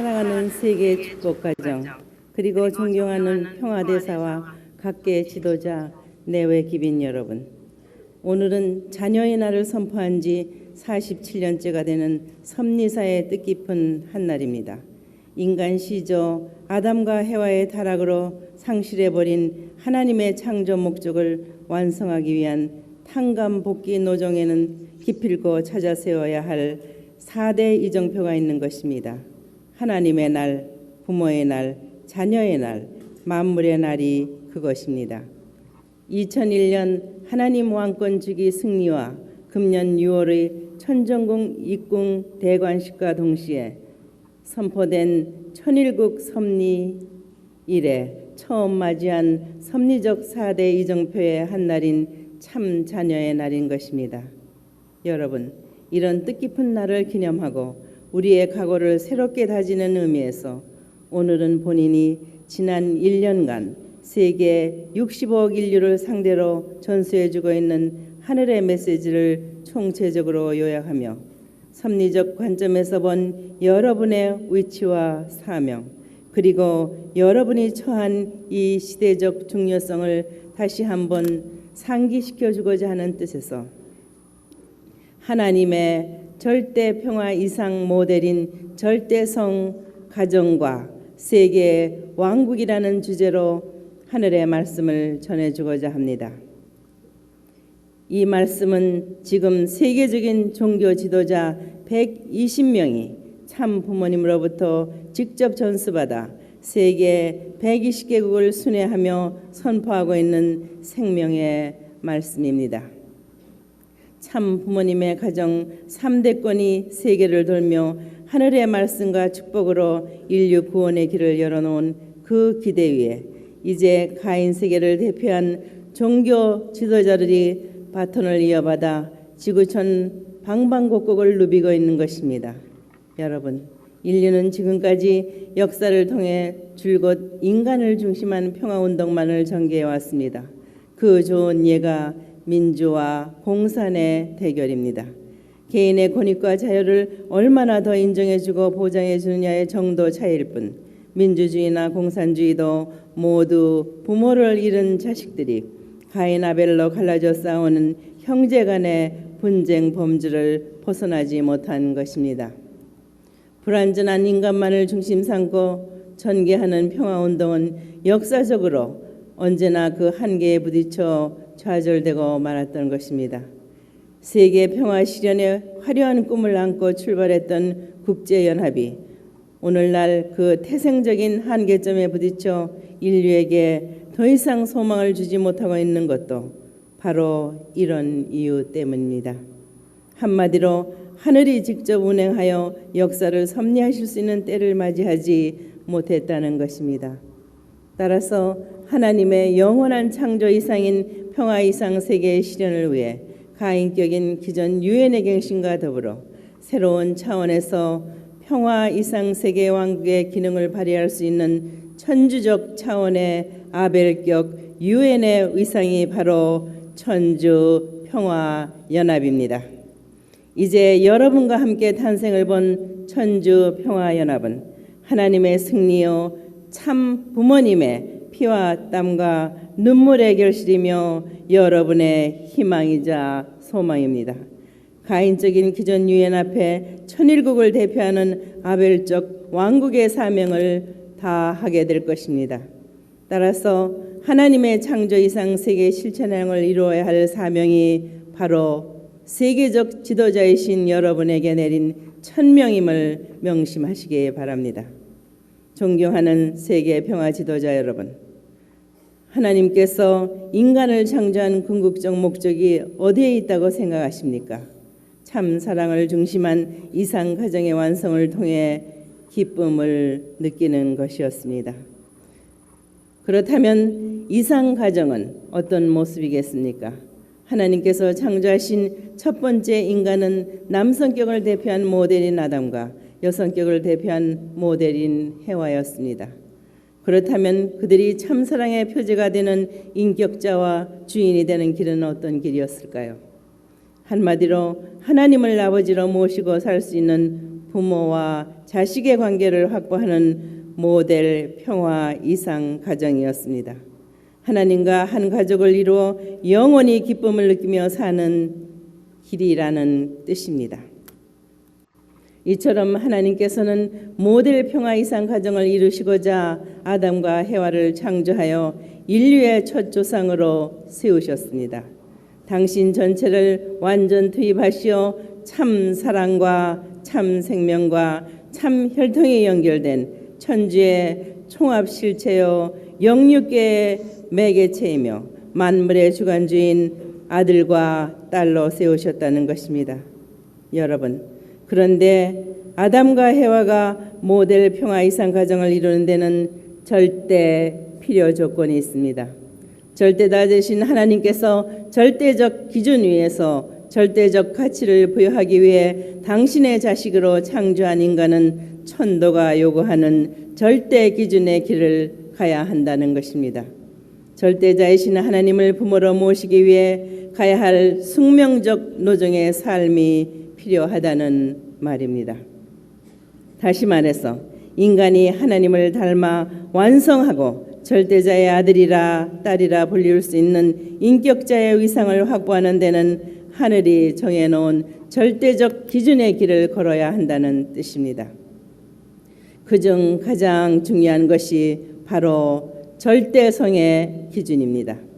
사랑하는 세계 축복 가정 그리고 존경하는 평화대사와 각계 지도자 내외 기빈 여러분 오늘은 자녀의 날을 선포한 지 47년째가 되는 섭리사의 뜻깊은 한 날입니다. 인간 시조 아담과 해와의 타락으로 상실해버린 하나님의 창조 목적을 완성하기 위한 탕감 복귀 노정에는 기필코 찾아 세워야 할 4대 이정표가 있는 것입니다. 하나님의 날, 부모의 날, 자녀의 날, 만물의 날이 그것입니다. 2001년 하나님 왕권 주기 승리와 금년 6월의 천정궁 입궁 대관식과 동시에 선포된 천일국 섭리 이래 처음 맞이한 섭리적 4대 이정표의 한 날인 참 자녀의 날인 것입니다. 여러분, 이런 뜻깊은 날을 기념하고 우리의 각오를 새롭게 다지는 의미에서 오늘은 본인이 지난 1년간 세계 65억 인류를 상대로 전수해주고 있는 하늘의 메시지를 총체적으로 요약하며 섭리적 관점에서 본 여러분의 위치와 사명 그리고 여러분이 처한 이 시대적 중요성을 다시 한번 상기시켜 주고자 하는 뜻에서 하나님의 절대 평화 이상 모델인 절대성 가정과 세계 왕국이라는 주제로 하늘의 말씀을 전해 주고자 합니다. 이 말씀은 지금 세계적인 종교 지도자 120명이 참 부모님으로부터 직접 전수받아 세계 120개국을 순회하며 선포하고 있는 생명의 말씀입니다. 참 부모님의 가정 3대권이 세계를 돌며 하늘의 말씀과 축복으로 인류 구원의 길을 열어놓은 그 기대 위에 이제 가인 세계를 대표한 종교 지도자들이 바톤을 이어받아 지구촌 방방곡곡을 누비고 있는 것입니다. 여러분, 인류는 지금까지 역사를 통해 줄곧 인간을 중심한 평화운동만을 전개해 왔습니다. 그 좋은 예가 민주와 공산의 대결입니다. 개인의 권익과 자유를 얼마나 더 인정해주고 보장해주느냐의 정도 차이일 뿐 민주주의나 공산주의도 모두 부모를 잃은 자식들이 가인 아벨로 갈라져 싸우는 형제 간의 분쟁 범주를 벗어나지 못한 것입니다. 불완전한 인간만을 중심 삼고 전개하는 평화운동은 역사적으로 언제나 그 한계에 부딪혀 좌절되고 말았던 것입니다. 세계 평화 실현의 화려한 꿈을 안고 출발했던 국제연합이 오늘날 그 태생적인 한계점에 부딪혀 인류에게 더 이상 소망을 주지 못하고 있는 것도 바로 이런 이유 때문입니다. 한마디로 하늘이 직접 운행하여 역사를 섭리하실 수 있는 때를 맞이하지 못했다는 것입니다. 따라서 하나님의 영원한 창조 이상인 평화 이상 세계의 실현을 위해 가인격인 기존 유엔의 갱신과 더불어 새로운 차원에서 평화 이상 세계 왕국의 기능을 발휘할 수 있는 천주적 차원의 아벨격 유엔의 위상이 바로 천주 평화 연합입니다. 이제 여러분과 함께 탄생을 본 천주 평화 연합은 하나님의 승리요 참 부모님의 피와 땀과 눈물의 결실이며 여러분의 희망이자 소망입니다. 가인적인 기존 유엔 앞에 천일국을 대표하는 아벨적 왕국의 사명을 다하게 될 것입니다. 따라서 하나님의 창조 이상 세계 실천행을 이루어야 할 사명이 바로 세계적 지도자이신 여러분에게 내린 천명임을 명심하시기 바랍니다. 존경하는 세계 평화 지도자 여러분, 하나님께서 인간을 창조한 궁극적 목적이 어디에 있다고 생각하십니까? 참 사랑을 중심한 이상 가정의 완성을 통해 기쁨을 느끼는 것이었습니다. 그렇다면 이상 가정은 어떤 모습이겠습니까? 하나님께서 창조하신 첫 번째 인간은 남성격을 대표한 모델인 아담과 여성격을 대표한 모델인 해와였습니다. 그렇다면 그들이 참사랑의 표제가 되는 인격자와 주인이 되는 길은 어떤 길이었을까요? 한마디로 하나님을 아버지로 모시고 살 수 있는 부모와 자식의 관계를 확보하는 모델 평화 이상 가정이었습니다. 하나님과 한 가족을 이루어 영원히 기쁨을 느끼며 사는 길이라는 뜻입니다. 이처럼 하나님께서는 모델 평화 이상 가정을 이루시고자 아담과 해와를 창조하여 인류의 첫 조상으로 세우셨습니다. 당신 전체를 완전 투입하시어 참 사랑과 참 생명과 참 혈통이 연결된 천주의 총합 실체요 영육계의 매개체이며 만물의 주관주인 아들과 딸로 세우셨다는 것입니다. 여러분, 그런데 아담과 해와가 모델 평화 이상 가정을 이루는 데는 절대 필요 조건이 있습니다. 절대다 되신 하나님께서 절대적 기준 위에서 절대적 가치를 부여하기 위해 당신의 자식으로 창조한 인간은 천도가 요구하는 절대 기준의 길을 가야 한다는 것입니다. 절대자이신 하나님을 부모로 모시기 위해 가야 할 숙명적 노정의 삶이 필요하다는 말입니다. 다시 말해서 인간이 하나님을 닮아 완성하고 절대자의 아들이라 딸이라 불릴 수 있는 인격자의 위상을 확보하는 데는 하늘이 정해놓은 절대적 기준의 길을 걸어야 한다는 뜻입니다. 그중 가장 중요한 것이 바로 절대성의 기준입니다.